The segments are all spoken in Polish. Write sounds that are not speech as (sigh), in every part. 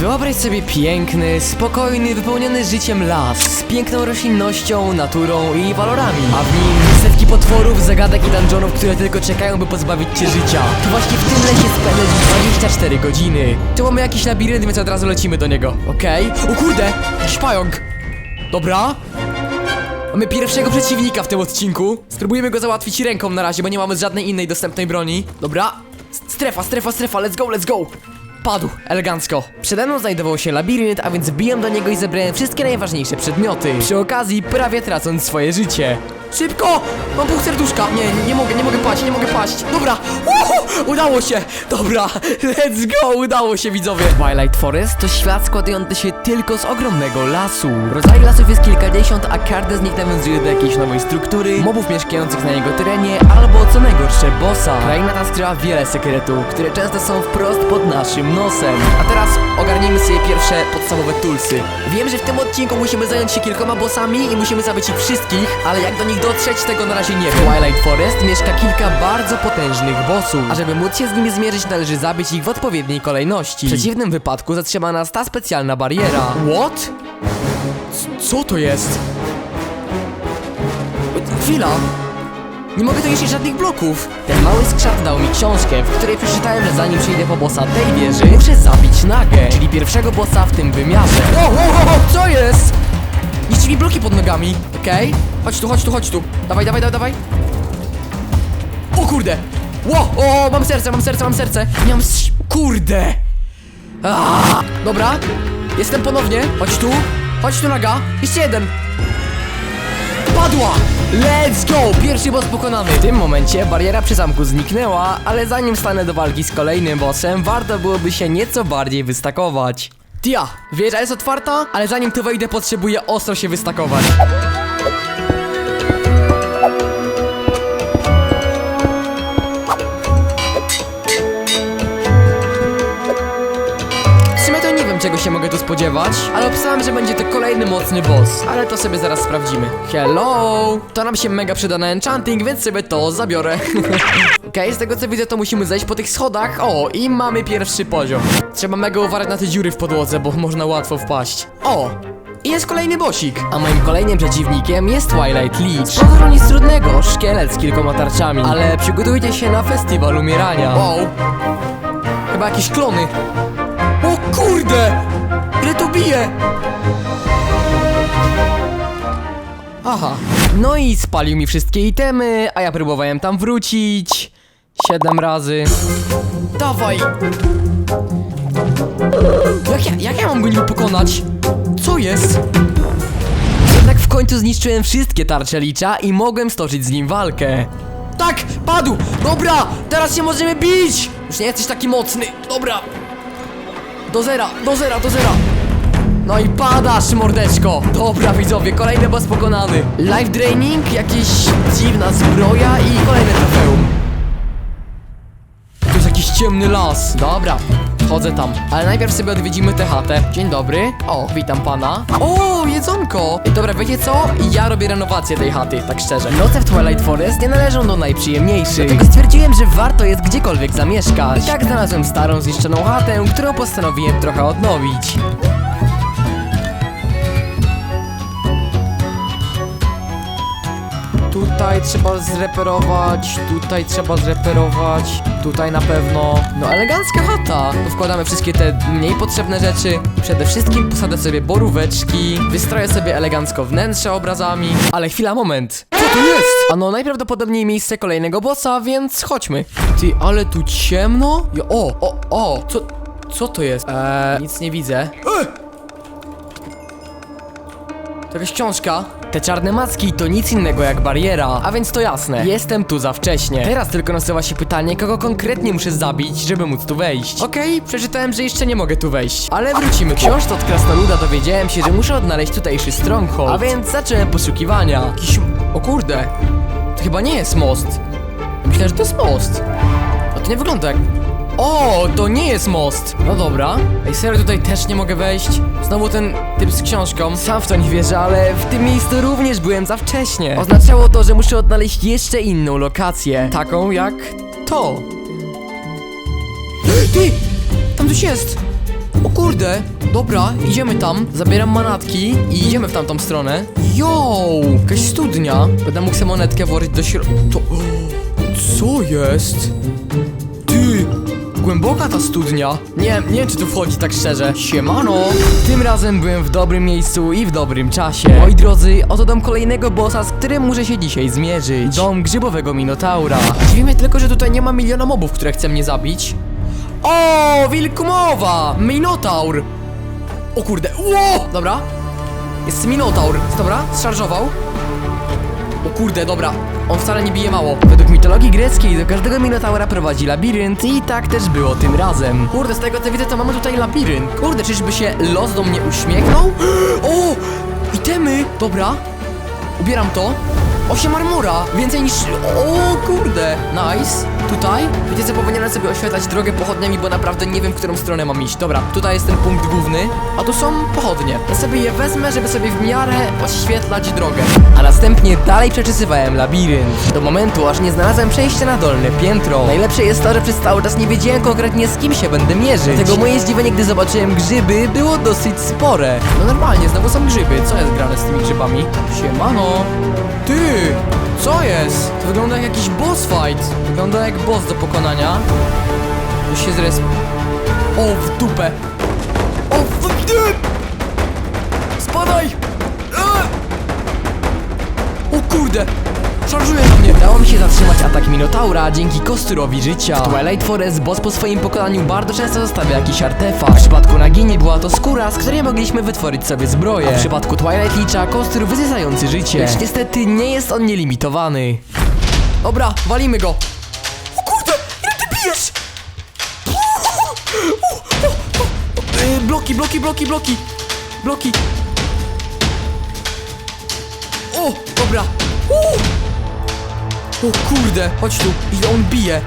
Wyobraź sobie piękny, spokojny, wypełniony życiem las z piękną roślinnością, naturą i walorami. A w nim setki potworów, zagadek i dungeonów, które tylko czekają, by pozbawić cię życia. To właśnie w tym lesie spędzisz 24 godziny. Tu mamy jakiś labirynt, więc od razu lecimy do niego. Okej. O kurde! Jakiś pająk! Dobra. Mamy pierwszego przeciwnika w tym odcinku. Spróbujemy go załatwić ręką na razie, bo nie mamy żadnej innej dostępnej broni. Dobra. Strefa, strefa, strefa, let's go, let's go! Padł, elegancko. Przede mną znajdował się labirynt, a więc wbiłem do niego i zebrałem wszystkie najważniejsze przedmioty. Przy okazji prawie tracąc swoje życie. Szybko! Mam pół serduszka! Nie, nie mogę, nie mogę paść, nie mogę paść. Dobra! Uhu, udało się! Dobra, let's go! Udało się, widzowie! Twilight Forest to świat składający się tylko z ogromnego lasu. Rodzaj lasów jest kilkadziesiąt, a każdy z nich nawiązuje do jakiejś nowej struktury, mobów mieszkających na jego terenie, albo co najgorsze, bossa. Kraina ta skrywa wiele sekretów, które często są wprost pod naszym nosem. A teraz ogarnijmy sobie pierwsze podstawowe toolsy. Wiem, że w tym odcinku musimy zająć się kilkoma bossami i musimy zabić ich wszystkich, ale jak do nich dotrzeć, tego na razie nie wiem. Twilight Forest mieszka kilka bardzo potężnych bossów, a żeby móc się z nimi zmierzyć, należy zabić ich w odpowiedniej kolejności. W przeciwnym wypadku zatrzyma nas ta specjalna bariera. What? Co to jest? Chwila! Nie mogę donieść żadnych bloków! Ten mały skrzat dał mi książkę, w której przeczytałem, że zanim przyjdę po bossa tej wieży, muszę zabić Nagę, czyli pierwszego bossa w tym wymiarze. O, o, o, o, co jest? Niszczy mi bloki pod nogami, okej? Chodź tu, chodź tu, chodź tu. Dawaj, dawaj, dawaj, dawaj. O kurde! Ło, o, mam serce, mam serce, mam serce. Nie mam Kurde! Aaa, dobra, jestem ponownie. Chodź tu, chodź tu, Naga. Jeszcze jeden. Padła! Let's go! Pierwszy boss pokonany. W tym momencie bariera przy zamku zniknęła, ale zanim stanę do walki z kolejnym bossem, warto byłoby się nieco bardziej wystakować. Tia, wieża jest otwarta, ale zanim tu wejdę, potrzebuję ostro się wystakować. Ale obstałem, że będzie to kolejny mocny boss, ale to sobie zaraz sprawdzimy. Hello! To nam się mega przyda na enchanting, więc sobie to zabiorę. (laughs) Okej, z tego co widzę to musimy zejść po tych schodach. O, i mamy pierwszy poziom. Trzeba mega uważać na te dziury w podłodze, bo można łatwo wpaść. O! I jest kolejny bosik. A moim kolejnym przeciwnikiem jest Twilight Leech. Z pozoru nic trudnego, szkielet z kilkoma tarczami. Ale przygotujcie się na festiwal umierania. Wow! Chyba jakieś klony. O kurde! Ile bije? Aha. No i spalił mi wszystkie itemy, a ja próbowałem tam wrócić. Siedem razy. Dawaj! Jak ja, jak ja mam go niby pokonać? Co jest? Jednak w końcu zniszczyłem wszystkie tarcze licza i mogłem stoczyć z nim walkę. Tak! Padł! Dobra! Teraz się możemy bić! Już nie jesteś taki mocny. Dobra. Do zera, do zera, do zera. No i padasz, mordeczko! Dobra, widzowie, kolejny boss pokonany. Life draining, jakieś dziwna zbroja i kolejne trofeum. To jest jakiś ciemny las. Dobra, chodzę tam. Ale najpierw sobie odwiedzimy tę chatę. Dzień dobry. O, witam pana. O, jedzonko! Dobra, wiecie co? Ja robię renowację tej chaty, tak szczerze. Noce w Twilight Forest nie należą do najprzyjemniejszych. Dlatego stwierdziłem, że warto jest gdziekolwiek zamieszkać. I tak znalazłem starą, zniszczoną chatę, którą postanowiłem trochę odnowić. Tutaj trzeba zreperować, tutaj trzeba zreperować, tutaj na pewno. No elegancka chata. Tu wkładamy wszystkie te mniej potrzebne rzeczy. Przede wszystkim posadzę sobie boróweczki, wystroję sobie elegancko wnętrze obrazami. Ale chwila, moment. Co tu jest? Ano najprawdopodobniej miejsce kolejnego bossa, więc chodźmy. Ty, ale tu ciemno? Jo, o, o, o, co, co to jest? Eee, nic nie widzę. E! To jakaś książka. Te czarne macki to nic innego jak bariera, a więc to jasne. Jestem tu za wcześnie. Teraz tylko nasuwa się pytanie, kogo konkretnie muszę zabić, żeby móc tu wejść. Okej, przeczytałem, że jeszcze nie mogę tu wejść. Ale wrócimy. Książce od krasnoluda dowiedziałem się, że muszę odnaleźć tutejszy stronghold. A więc zacząłem poszukiwania. Jakiś... O kurde. To chyba nie jest most. Myślę, że to jest most. A to nie wygląda jak... O, to nie jest most! No dobra. Ej, serio tutaj też nie mogę wejść? Znowu ten typ z książką. Sam w to nie wierzę, ale w tym miejscu również byłem za wcześnie. Oznaczało to, że muszę odnaleźć jeszcze inną lokację. Taką jak to. Ty! Tam coś jest! O kurde, dobra, idziemy tam, zabieram manatki i idziemy w tamtą stronę. Yo, jakaś studnia. Będę mógł sobie monetkę włożyć do środka. To... (gasps) Co jest? Głęboka ta studnia. Nie, nie czy tu wchodzi tak szczerze. Siemano. Tym razem byłem w dobrym miejscu i w dobrym czasie. Moi drodzy, oto dom kolejnego bossa, z którym muszę się dzisiaj zmierzyć. Dom grzybowego Minotaura. Dziwi mnie tylko, że tutaj nie ma miliona mobów, które chce mnie zabić. O, wilkumowa! Minotaur! O kurde, ło! Dobra. Jest Minotaur, dobra, zszarżował. O kurde, dobra. On wcale nie bije mało. Według mitologii greckiej do każdego Minotaura prowadzi labirynt i tak też było tym razem. Kurde, z tego co widzę, to mamy tutaj labirynt. Kurde, czyżby się los do mnie uśmiechnął? (gasps) O! Itemy! Dobra. Ubieram to. Osiem armora! Więcej niż... O kurde! Nice. Tutaj? Wiecie co, powinienem sobie oświetlać drogę pochodniami, bo naprawdę nie wiem, w którą stronę mam iść. Dobra, tutaj jest ten punkt główny, a tu są pochodnie. Ja sobie je wezmę, żeby sobie w miarę oświetlać drogę. A następnie dalej przeczesywałem labirynt. Do momentu, aż nie znalazłem przejścia na dolne piętro. Najlepsze jest to, że przez cały czas nie wiedziałem konkretnie z kim się będę mierzyć. Dlatego moje zdziwienie, gdy zobaczyłem grzyby, było dosyć spore. No normalnie, znowu są grzyby. Co jest grane z tymi grzybami? Siemano. Ty! Co jest? To wygląda jak jakiś boss fight. Wygląda jak boss do pokonania. Tu się zres... O, w dupę! O, w! Spadaj! O kurde! Szarżuje na mnie! Dało mi się zatrzymać atak Minotaura dzięki kosturowi życia. W Twilight Forest boss po swoim pokonaniu bardzo często zostawia jakiś artefakt. W przypadku Nagini była to skóra, z której mogliśmy wytworzyć sobie zbroję. A w przypadku Twilight Licha kostur wyzysający życie. Lecz niestety nie jest on nielimitowany. Dobra, walimy go! O kurde! Ile ty bijesz? Yy, bloki, bloki, bloki, bloki! Bloki! O, dobra! U! O kurde, chodź tu, ile on bije!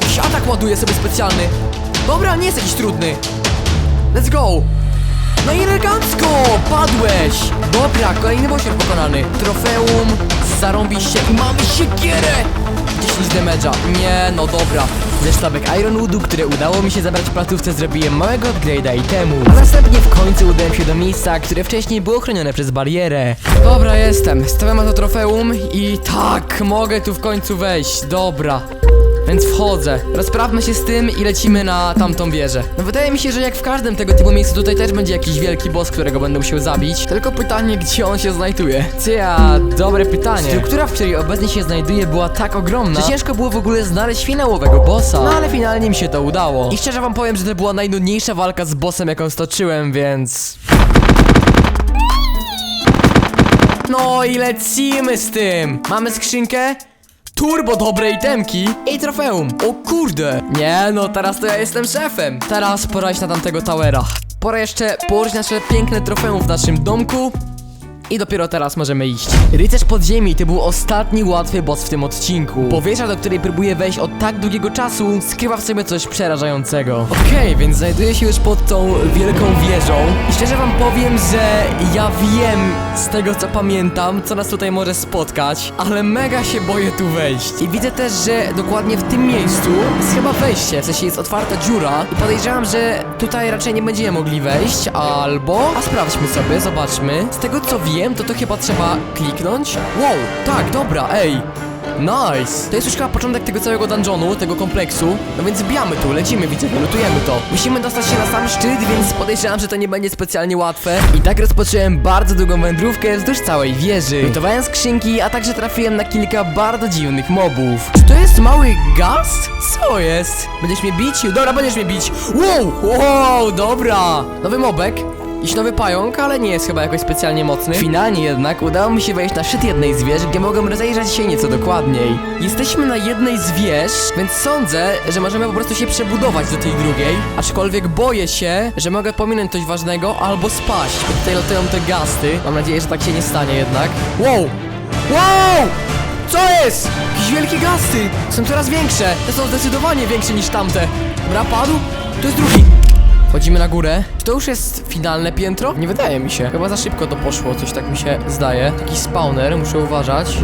Jakiś atak ładuje sobie specjalny! Dobra, nie jest jakiś trudny! Let's go! No i elegancko! Padłeś! Dobra, kolejny bossier pokonany. Trofeum, zarąbiście i mamy siekierę! 10 damage'a. Nie, no dobra. Ze sztabek Ironwoodu, które udało mi się zabrać w placówce, zrobiłem małego upgrade'a itemu. A następnie w końcu udałem się do miejsca, które wcześniej było chronione przez barierę. Dobra, jestem. Stawiam na to trofeum i tak, mogę tu w końcu wejść. Dobra. Więc wchodzę. Rozprawmy się z tym i lecimy na tamtą wieżę. No wydaje mi się, że jak w każdym tego typu miejscu tutaj też będzie jakiś wielki boss, którego będę musiał zabić. Tylko pytanie, gdzie on się znajduje? Cia, dobre pytanie. Struktura, w której obecnie się znajduje była tak ogromna, że ciężko było w ogóle znaleźć finałowego bossa. No ale finalnie mi się to udało. I szczerze wam powiem, że to była najnudniejsza walka z bossem, jaką stoczyłem, więc... No i lecimy z tym! Mamy skrzynkę? Turbo dobrej temki i trofeum. O kurde. Nie no, teraz to ja jestem szefem. Teraz pora iść na tamtego towera. Pora jeszcze położyć nasze piękne trofeum w naszym domku. I dopiero teraz możemy iść. Rycerz podziemi to był ostatni łatwy boss w tym odcinku. Powieża, do której próbuję wejść od tak długiego czasu, skrywa w sobie coś przerażającego. Okej, więc znajduję się już pod tą wielką wieżą. I szczerze wam powiem, że ja wiem z tego co pamiętam, co nas tutaj może spotkać, ale mega się boję tu wejść. I widzę też, że dokładnie w tym miejscu jest chyba wejście, w sensie jest otwarta dziura i podejrzewam, że tutaj raczej nie będziemy mogli wejść, albo... A sprawdźmy sobie, zobaczmy. Z tego co wiem, to to chyba trzeba kliknąć. Wow, tak, dobra, ej. Nice! To jest już chyba początek tego całego dungeonu, tego kompleksu. No więc bijamy tu, lecimy widzowie, lutujemy to. Musimy dostać się na sam szczyt, więc podejrzewam, że to nie będzie specjalnie łatwe. I tak rozpocząłem bardzo długą wędrówkę wzdłuż całej wieży. Lutowałem skrzynki, a także trafiłem na kilka bardzo dziwnych mobów. Czy to jest mały gast? Co jest? Będziesz mnie bić? Dobra, będziesz mnie bić. Wow, wow, dobra. Nowy mobek. Jakiś nowy pająk, ale nie jest chyba jakoś specjalnie mocny. Finalnie jednak udało mi się wejść na szczyt jednej z wież, gdzie mogłem rozejrzeć się nieco dokładniej. Jesteśmy na jednej z wież, więc sądzę, że możemy po prostu się przebudować do tej drugiej. Aczkolwiek boję się, że mogę pominąć coś ważnego albo spaść, tutaj latują te gasty. Mam nadzieję, że tak się nie stanie jednak. Wow! Wow! Co jest? Jakieś wielkie gasty! Są coraz większe! Te są zdecydowanie większe niż tamte. Dobra, padł? To jest drugi. Chodzimy na górę. Czy to już jest finalne piętro? Nie wydaje mi się. Chyba za szybko to poszło, coś tak mi się zdaje. Taki spawner, muszę uważać.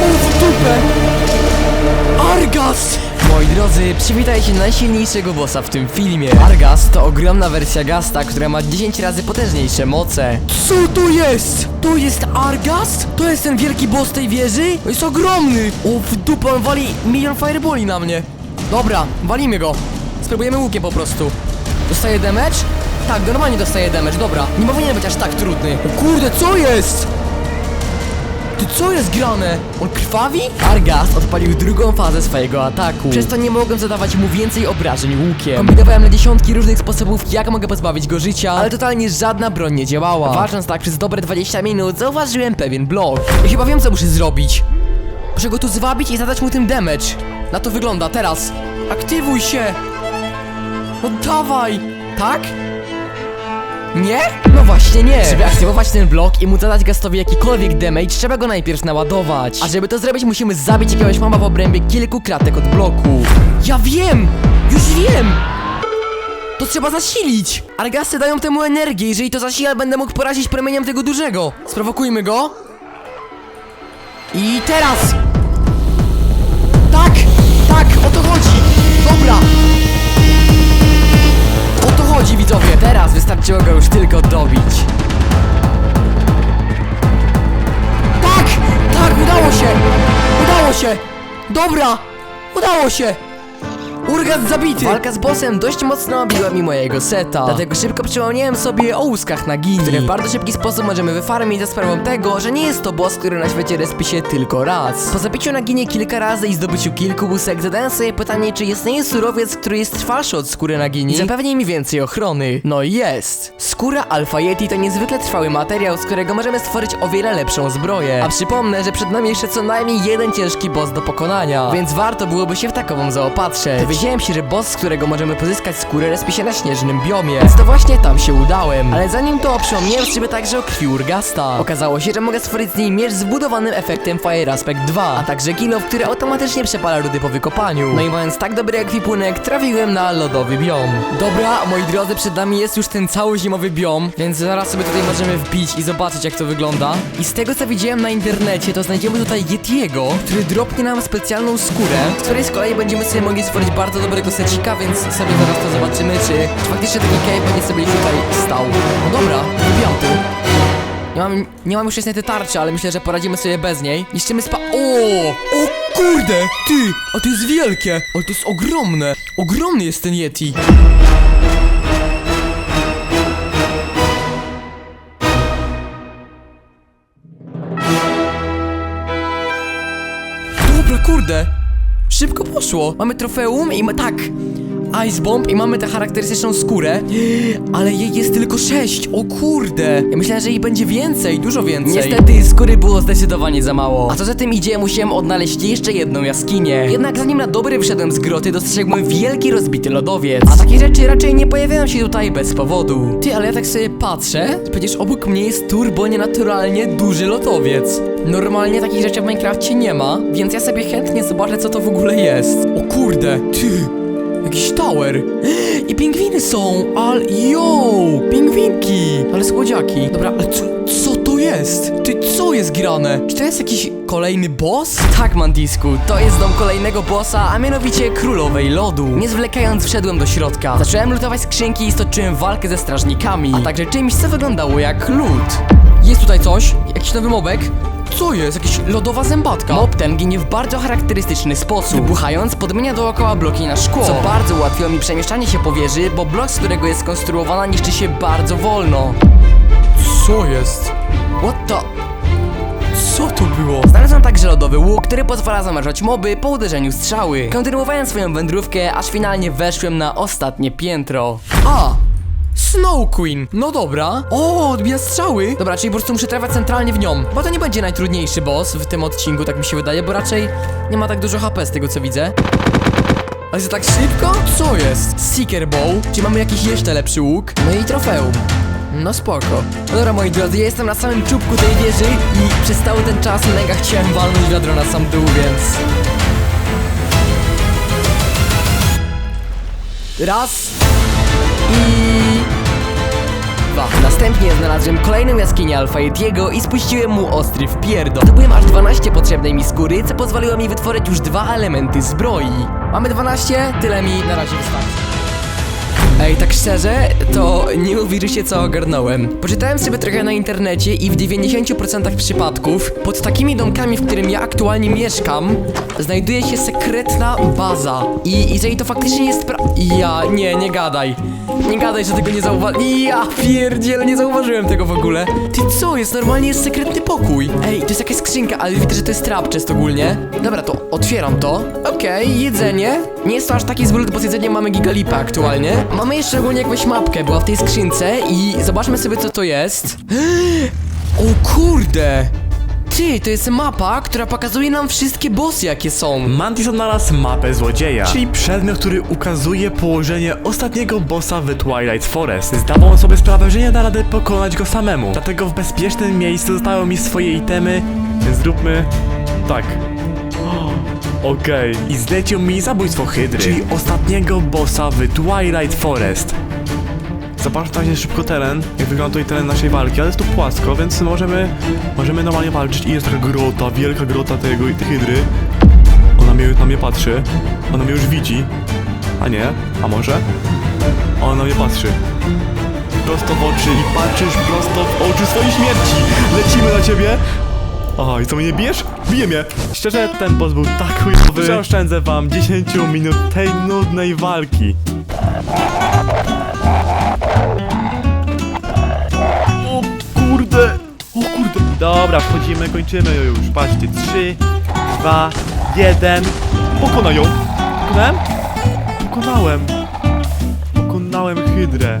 Uf, dupę! Argas! Drodzy, przywitajcie najsilniejszego bossa w tym filmie. Argas to ogromna wersja Gasta, która ma 10 razy potężniejsze moce. Co to jest? To jest Argas? To jest ten wielki boss tej wieży? To jest ogromny! O, w dupę on wali milion fireballi na mnie. Dobra, walimy go. Spróbujemy łukiem po prostu. Dostaje damage? Tak, normalnie dostaje damage, dobra. Nie powinien być aż tak trudny. O kurde, co jest? Ty co jest grane? On krwawi? Argas odpalił drugą fazę swojego ataku. Przez to nie mogłem zadawać mu więcej obrażeń łukiem. Kombinowałem na dziesiątki różnych sposobów, jak mogę pozbawić go życia, ale totalnie żadna broń nie działała. Walcząc tak przez dobre 20 minut, zauważyłem pewien blok. I chyba wiem, co muszę zrobić. Muszę go tu zwabić i zadać mu tym damage. Na to wygląda, teraz. Aktywuj się! No dawaj! Tak? Nie? No właśnie nie! Żeby aktywować ten blok i móc zadać Gastowi jakikolwiek damage, trzeba go najpierw naładować. A żeby to zrobić, musimy zabić jakiegoś mama w obrębie kilku kratek od bloku. Ja wiem! Już wiem! To trzeba zasilić! Argasy dają temu energię, jeżeli to zasila, będę mógł porazić promieniem tego dużego. Sprowokujmy go. I teraz! Chodzi widzowie! Teraz wystarczyło go już tylko dobić. Tak! Tak! Udało się! Udało się! Dobra! Udało się! Urgat zabity! Walka z bossem dość mocno obiła mi mojego seta. Dlatego szybko przypomniałem sobie o łuskach na które w bardzo szybki sposób możemy wyfarmić za sprawą tego, że nie jest to boss, który na świecie respi się tylko raz. Po zabiciu na ginie kilka razy i zdobyciu kilku łusek zadałem sobie pytanie, czy istnieje surowiec, który jest trwalszy od skóry na gini i zapewni mi więcej ochrony. No i jest! Skóra Alpha Yeti to niezwykle trwały materiał, z którego możemy stworzyć o wiele lepszą zbroję. A przypomnę, że przed nami jeszcze co najmniej jeden ciężki boss do pokonania, więc warto byłoby się w takową zaopatrzyć. Dowiedziałem się, że boss, z którego możemy pozyskać skórę, respi się na śnieżnym biomie, więc to właśnie tam się udałem. Ale zanim to przypomniałem sobie także o krwi Urgasta. Okazało się, że mogę stworzyć z niej miecz zbudowanym efektem Fire Aspect 2, a także kilo, który automatycznie przepala rudy po wykopaniu. No i mając tak dobry ekwipunek, trafiłem na lodowy biom. Dobra, moi drodzy, przed nami jest już ten cały zimowy biom, więc zaraz sobie tutaj możemy wbić i zobaczyć jak to wygląda. I z tego co widziałem na internecie, to znajdziemy tutaj Yetiego, który dropnie nam specjalną skórę, z której z kolei będziemy sobie mogli stworzyć bardzo dobrego secika, więc sobie zaraz to zobaczymy, czy, faktycznie taki cave będzie sobie tutaj stał. No dobra, tu. Nie mam, nie mam już niestety tarczy, ale myślę, że poradzimy sobie bez niej. Niszczymy spa... O! O kurde! Ty! A to jest wielkie! Ale to jest ogromne! Ogromny jest ten Yeti! Dobra, kurde! Szybko poszło! Mamy trofeum i ma... tak! Ice Bomb i mamy tę charakterystyczną skórę, (gasps) ale jej jest tylko 6, o kurde! Ja myślałem, że jej będzie więcej, dużo więcej. Niestety skóry było zdecydowanie za mało. A co za tym idzie, musiałem odnaleźć jeszcze jedną jaskinię. Jednak zanim na dobry wyszedłem z groty, dostrzegłem wielki rozbity lodowiec. A takie rzeczy raczej nie pojawiają się tutaj bez powodu. Ty, ale ja tak sobie patrzę, przecież obok mnie jest turbo nienaturalnie duży lodowiec. Normalnie takich rzeczy w Minecrafcie nie ma, więc ja sobie chętnie zobaczę co to w ogóle jest. O kurde, ty! Jakiś tower. (gasps) I pingwiny są, ale yo! Pingwinki! Ale słodziaki. Dobra, ale co, co to jest? Ty, co jest grane? Czy to jest jakiś kolejny boss? Tak, Mandisku, to jest dom kolejnego bossa, a mianowicie Królowej Lodu. Nie zwlekając wszedłem do środka. Zacząłem lutować skrzynki i stoczyłem walkę ze strażnikami, a także czymś, co wyglądało jak lód. Jest tutaj coś? Jakiś nowy mobek? Co jest? Jakaś lodowa zębatka? Mob ten ginie w bardzo charakterystyczny sposób. Wybuchając, podmienia dookoła bloki na szkło. Co bardzo ułatwiło mi przemieszczanie się po wieży, bo blok, z którego jest skonstruowana, niszczy się bardzo wolno. Co jest? What the... Co to było? Znalazłem także lodowy łuk, który pozwala zamrażać moby po uderzeniu strzały. Kontynuowałem swoją wędrówkę, aż finalnie weszłem na ostatnie piętro. A! Snow Queen, no dobra. O, odbija strzały. Dobra, czyli po prostu muszę trafiać centralnie w nią. Bo to nie będzie najtrudniejszy boss w tym odcinku, tak mi się wydaje, bo raczej nie ma tak dużo HP z tego co widzę. Ale tak szybko? Co jest? Seeker Bow, czy mamy jakiś jeszcze lepszy łuk? No i trofeum. No spoko. No dobra moi drodzy, ja jestem na samym czubku tej wieży i przez cały ten czas mega chciałem walnąć wiadro na sam dół, więc... Raz Następnie znalazłem kolejną jaskinię Alfa Yetiego i spuściłem mu ostry w pierdo. Zdobyłem aż 12 potrzebnej mi skóry, co pozwoliło mi wytworzyć już dwa elementy zbroi. Mamy 12, tyle mi na razie wystarczy. Ej, tak szczerze, to nie uwierzycie co ogarnąłem. Poczytałem sobie trochę na internecie i w 90% przypadków pod takimi domkami, w którym ja aktualnie mieszkam, znajduje się sekretna baza. I jeżeli to faktycznie jest pra... Ja, nie, nie gadaj. Nie gadaj, że tego nie zauważyłem. Ja pierdziele, nie zauważyłem tego w ogóle. Ty co, jest normalnie jest sekretny pokój. Ej, to jest jakaś skrzynka, ale widzę, że to jest trap chest ogólnie. Dobra, to otwieram to. Okej, jedzenie. Nie jest to aż taki zbyt, bo z jedzeniem mamy gigalipę aktualnie. Mamy jeszcze ogólnie jakąś mapkę, była w tej skrzynce i zobaczmy sobie co to jest. (gasps) O kurde! Ty, to jest mapa, która pokazuje nam wszystkie bossy jakie są. Mantis odnalazł mapę złodzieja, czyli przedmiot, który ukazuje położenie ostatniego bossa w Twilight Forest. Zdawał on sobie sprawę, że nie da rady pokonać go samemu, dlatego w bezpiecznym miejscu zostały mi swoje itemy, więc zróbmy tak. (gasps) Okej. I zlecił mi zabójstwo Hydry, czyli ostatniego bossa w Twilight Forest. Razie szybko teren, jak wygląda tutaj teren naszej walki, ale jest tu płasko, więc możemy, możemy normalnie walczyć. I jest taka grota, wielka grota tego, tej hydry. Ona mnie, na mnie patrzy, ona mnie już widzi. A nie, a może? Ona na mnie patrzy. Prosto w oczy i patrzysz prosto w oczy swojej śmierci. Lecimy na ciebie. Aha, i co mnie bijesz? Bije mnie! Szczerze, ten boss był tak chujowy, że oszczędzę wam 10 minut tej nudnej walki. Dobra, wchodzimy, kończymy już. Patrzcie, 3, 2, 1. Pokonaj ją! Pokonałem? Pokonałem. Pokonałem hydrę.